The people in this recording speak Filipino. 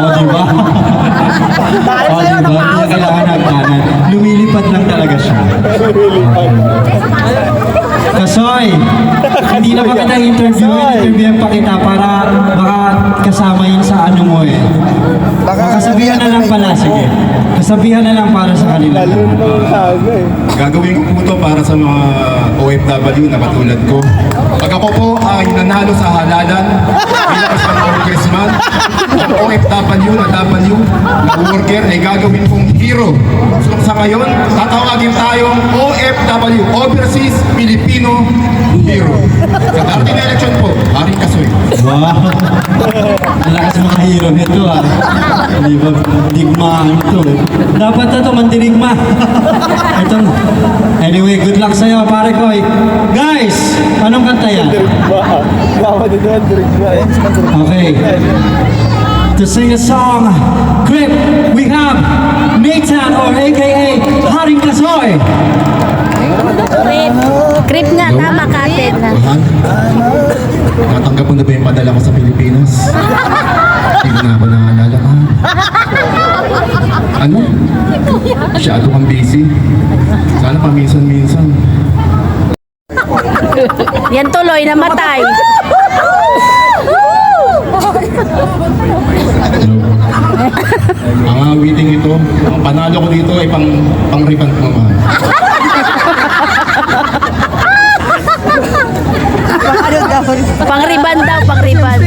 O, di ba? O, di ba? Hindi na kailangan ng kanan. Lumilipad lang talaga siya. Kasoy, hindi na pa kita interview, interview pa kita para baka kasama yun sa ano mo eh. Baka kasabihan na lang pala, sige. Kasabihan na lang para sa kanila. Gagawin ko po ito para sa mga OFW na katulad ko. Pag ako po ay nanalo sa halalan bilang isang congressman, ang OFW na W na worker ay gagawin kong hero. So sa ngayon, tatawagin tayong OFW, Overseas Filipino Hero. Sa darating na election po, Haring Kasoy. Wow! Ang lakas mga hero nito ah. Di ba? Digmaan ito. Dapat na ito, mandirigma. ito. Anyway, good luck sa'yo, pare ko. Guys, anong kanta yan? Okay. To sing a song, Grip, we have Nathan or aka Haring Kasoy. Creep. Creep nga, tama ka, Ted. Natanggap mo na ba yung padala ko sa Pilipinas? Hindi na ako naalala ka. Ano? Masyado kang busy. Sana paminsan-minsan. Yan tuloy, namatay. Ang awiting ito, ang panalo ko dito ay pang pang mo mahal. Pang riban daw, pang riban.